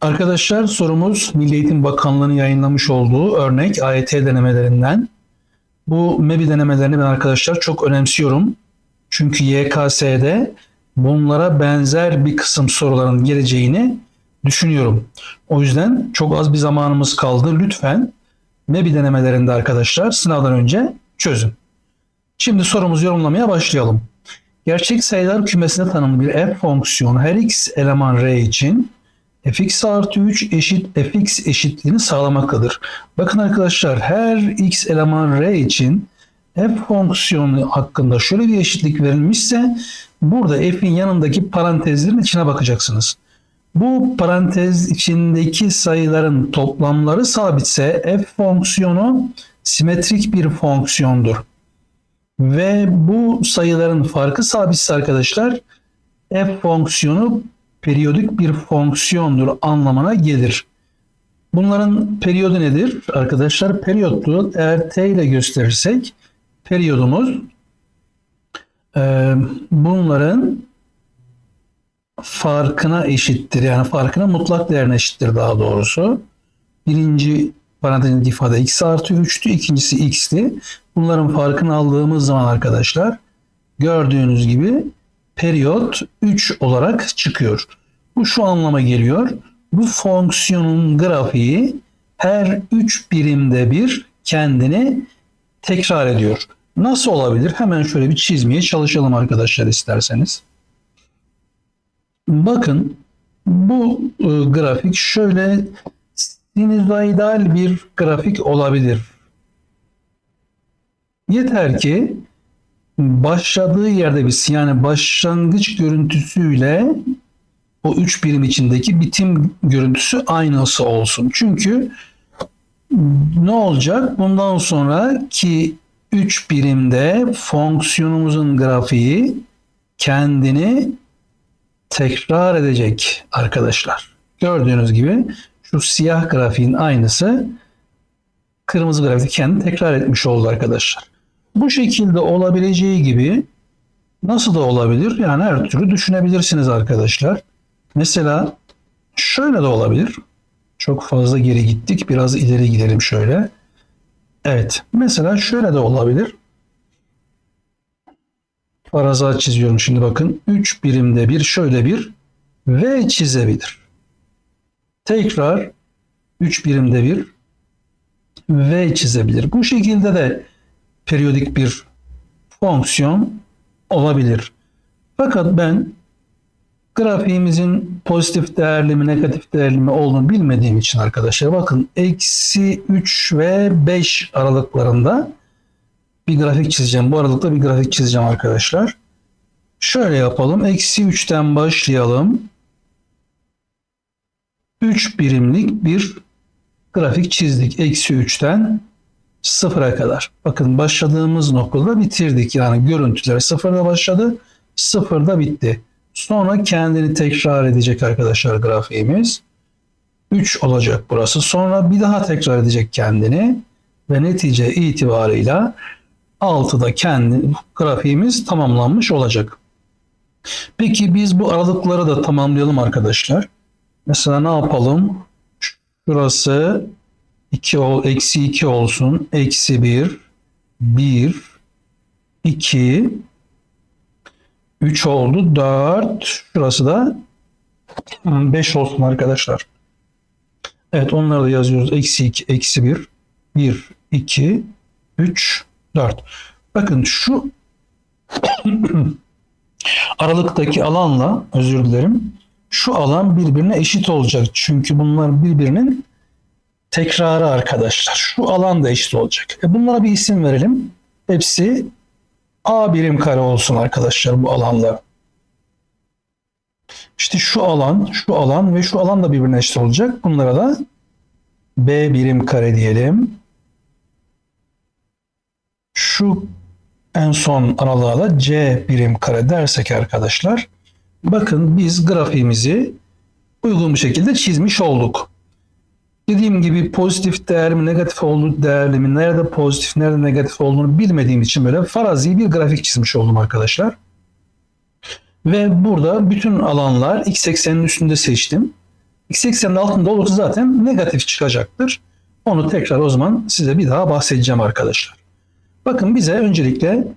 Arkadaşlar sorumuz Milli Eğitim Bakanlığı'nın yayınlamış olduğu örnek AYT denemelerinden. Bu MEBI denemelerini ben arkadaşlar çok önemsiyorum. Çünkü YKS'de bunlara benzer bir kısım soruların geleceğini düşünüyorum. O yüzden çok az bir zamanımız kaldı. Lütfen MEBI denemelerinde arkadaşlar sınavdan önce çözün. Şimdi sorumuzu yorumlamaya başlayalım. Gerçek sayılar kümesine tanımlı bir f fonksiyonu her x eleman r için fx artı 3 eşit fx eşitliğini sağlamaktadır. Bakın arkadaşlar her x eleman r için f fonksiyonu hakkında şöyle bir eşitlik verilmişse burada f'in yanındaki parantezlerin içine bakacaksınız. Bu parantez içindeki sayıların toplamları sabitse f fonksiyonu simetrik bir fonksiyondur. Ve bu sayıların farkı sabitse arkadaşlar f fonksiyonu periyodik bir fonksiyondur anlamına gelir. Bunların periyodu nedir? Arkadaşlar periyotlu eğer t ile gösterirsek periyodumuz e, bunların farkına eşittir. Yani farkına mutlak değerine eşittir daha doğrusu. Birinci parantezin ifade x artı 3'tü. ikincisi x'ti. Bunların farkını aldığımız zaman arkadaşlar gördüğünüz gibi periyot 3 olarak çıkıyor. Bu şu anlama geliyor. Bu fonksiyonun grafiği her 3 birimde bir kendini tekrar ediyor. Nasıl olabilir? Hemen şöyle bir çizmeye çalışalım arkadaşlar isterseniz. Bakın bu e, grafik şöyle sinüzoidal bir grafik olabilir. Yeter ki başladığı yerde bir yani başlangıç görüntüsüyle o üç birim içindeki bitim görüntüsü aynısı olsun. Çünkü ne olacak? Bundan sonraki üç birimde fonksiyonumuzun grafiği kendini tekrar edecek arkadaşlar. Gördüğünüz gibi şu siyah grafiğin aynısı kırmızı grafik kendini tekrar etmiş oldu arkadaşlar. Bu şekilde olabileceği gibi nasıl da olabilir? Yani her türlü düşünebilirsiniz arkadaşlar. Mesela şöyle de olabilir. Çok fazla geri gittik. Biraz ileri gidelim şöyle. Evet. Mesela şöyle de olabilir. Farazat çiziyorum şimdi bakın. 3 birimde bir şöyle bir V çizebilir. Tekrar 3 birimde bir V çizebilir. Bu şekilde de periyodik bir fonksiyon olabilir. Fakat ben grafiğimizin pozitif değerli mi negatif değerli mi olduğunu bilmediğim için arkadaşlar bakın eksi 3 ve 5 aralıklarında bir grafik çizeceğim. Bu aralıkta bir grafik çizeceğim arkadaşlar. Şöyle yapalım. Eksi 3'ten başlayalım. 3 birimlik bir grafik çizdik. Eksi 3'ten sıfıra kadar. Bakın başladığımız noktada bitirdik. Yani görüntüler sıfırda başladı. Sıfırda bitti. Sonra kendini tekrar edecek arkadaşlar grafiğimiz. 3 olacak burası. Sonra bir daha tekrar edecek kendini. Ve netice itibarıyla 6'da kendi grafiğimiz tamamlanmış olacak. Peki biz bu aralıkları da tamamlayalım arkadaşlar. Mesela ne yapalım? Şurası 2 ol, eksi 2 olsun. Eksi 1, 1, 2, 3 oldu. 4, şurası da 5 olsun arkadaşlar. Evet onları da yazıyoruz. Eksi 2, eksi 1, 1, 2, 3, 4. Bakın şu aralıktaki alanla özür dilerim. Şu alan birbirine eşit olacak. Çünkü bunlar birbirinin tekrarı arkadaşlar. Şu alan da eşit olacak. E bunlara bir isim verelim. Hepsi A birim kare olsun arkadaşlar bu alanlar. İşte şu alan, şu alan ve şu alan da birbirine eşit olacak. Bunlara da B birim kare diyelim. Şu en son aralığa da C birim kare dersek arkadaşlar. Bakın biz grafiğimizi uygun bir şekilde çizmiş olduk. Dediğim gibi pozitif değer mi negatif olduğu değerli mi nerede pozitif nerede negatif olduğunu bilmediğim için böyle farazi bir grafik çizmiş oldum arkadaşlar. Ve burada bütün alanlar x eksenin üstünde seçtim. X eksenin altında olursa zaten negatif çıkacaktır. Onu tekrar o zaman size bir daha bahsedeceğim arkadaşlar. Bakın bize öncelikle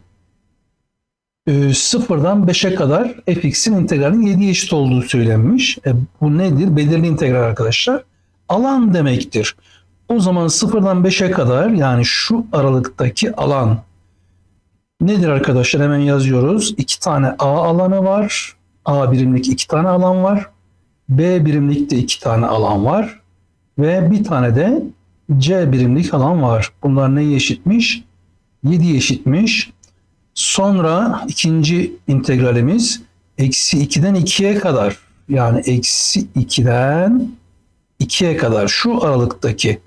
e, sıfırdan 5'e kadar fx'in integralinin 7'ye eşit olduğu söylenmiş. E, bu nedir? Belirli integral arkadaşlar. Alan demektir. O zaman sıfırdan 5'e kadar yani şu aralıktaki alan nedir arkadaşlar? Hemen yazıyoruz. 2 tane A alanı var. A birimlik 2 tane alan var. B birimlikte 2 tane alan var. Ve bir tane de C birimlik alan var. Bunlar neye eşitmiş? 7 eşitmiş. Sonra ikinci integralimiz eksi 2'den 2'ye kadar yani eksi 2'den 2'ye kadar şu aralıktaki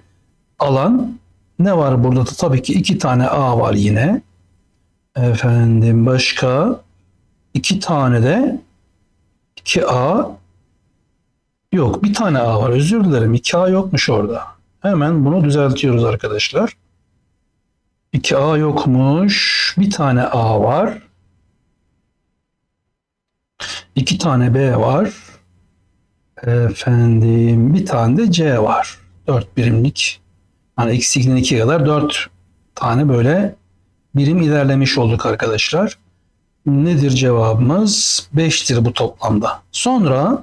alan ne var burada da tabii ki iki tane A var yine. Efendim başka iki tane de 2A yok bir tane A var özür dilerim 2A yokmuş orada. Hemen bunu düzeltiyoruz arkadaşlar. 2A yokmuş. Bir tane A var. İki tane B var. Efendim bir tane de C var. 4 birimlik. Yani eksi 2'den 2'ye kadar 4 tane böyle birim ilerlemiş olduk arkadaşlar. Nedir cevabımız? 5'tir bu toplamda. Sonra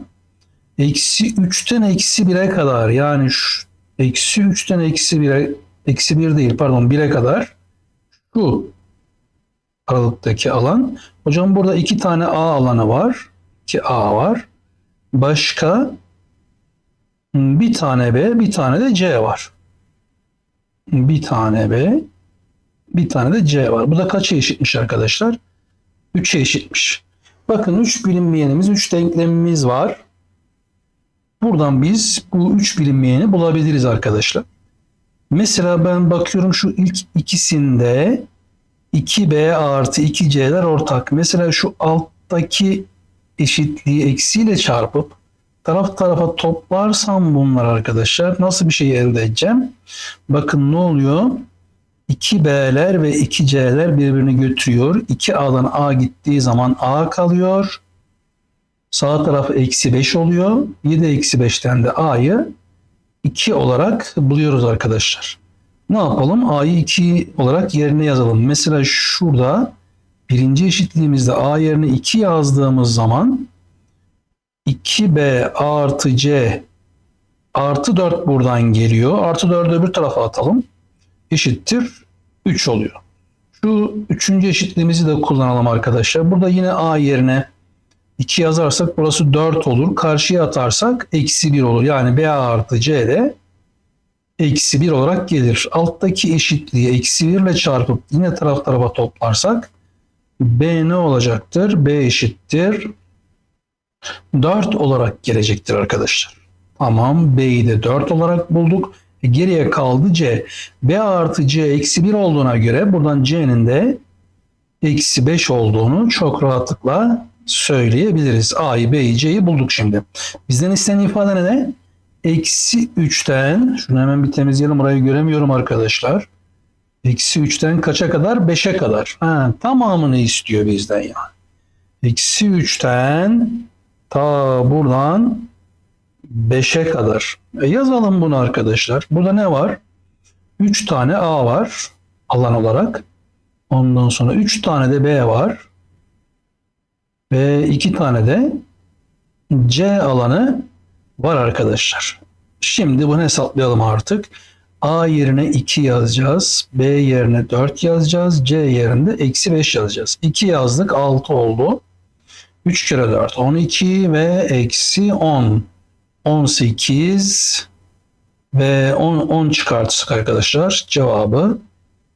eksi 3'ten eksi 1'e kadar yani şu eksi 3'ten eksi 1'e eksi 1 değil pardon 1'e kadar şu aralıktaki alan. Hocam burada iki tane A alanı var. 2A var. Başka bir tane B, bir tane de C var. Bir tane B, bir tane de C var. Bu da kaça eşitmiş arkadaşlar? 3'e eşitmiş. Bakın 3 bilinmeyenimiz, 3 denklemimiz var. Buradan biz bu 3 bilinmeyeni bulabiliriz arkadaşlar. Mesela ben bakıyorum şu ilk ikisinde 2B artı 2C'ler ortak. Mesela şu alttaki eşitliği eksiyle çarpıp taraf tarafa toplarsam bunlar arkadaşlar nasıl bir şey elde edeceğim? Bakın ne oluyor? 2B'ler ve 2C'ler birbirini götürüyor. 2A'dan A gittiği zaman A kalıyor. Sağ tarafı eksi 5 oluyor. 7 eksi 5'ten de A'yı 2 olarak buluyoruz arkadaşlar. Ne yapalım? A'yı 2 olarak yerine yazalım. Mesela şurada birinci eşitliğimizde A yerine 2 yazdığımız zaman 2B artı C artı 4 buradan geliyor. Artı 4'ü öbür tarafa atalım. Eşittir 3 oluyor. Şu üçüncü eşitliğimizi de kullanalım arkadaşlar. Burada yine A yerine 2 yazarsak burası 4 olur. Karşıya atarsak eksi 1 olur. Yani B artı C de eksi 1 olarak gelir. Alttaki eşitliği eksi 1 ile çarpıp yine taraf tarafa toplarsak B ne olacaktır? B eşittir 4 olarak gelecektir arkadaşlar. Tamam B'yi de 4 olarak bulduk. E, geriye kaldı C. B artı C eksi 1 olduğuna göre buradan C'nin de eksi 5 olduğunu çok rahatlıkla söyleyebiliriz. A'yı, B'yi, C'yi bulduk şimdi. Bizden istenen ifade ne? Eksi 3'ten, şunu hemen bir temizleyelim orayı göremiyorum arkadaşlar. Eksi 3'ten kaça kadar? 5'e kadar. Ha, tamamını istiyor bizden yani. Eksi 3'ten ta buradan 5'e kadar. E yazalım bunu arkadaşlar. Burada ne var? 3 tane A var alan olarak. Ondan sonra 3 tane de B var. Ve 2 tane de C alanı var arkadaşlar. Şimdi bunu hesaplayalım artık. A yerine 2 yazacağız. B yerine 4 yazacağız. C yerine eksi 5 yazacağız. 2 yazdık 6 oldu. 3 kere 4 12 ve eksi 10. 18 ve 10, 10 çıkartırsak arkadaşlar cevabı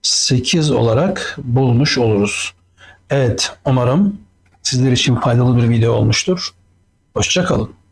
8 olarak bulmuş oluruz. Evet umarım sizler için faydalı bir video olmuştur. Hoşçakalın.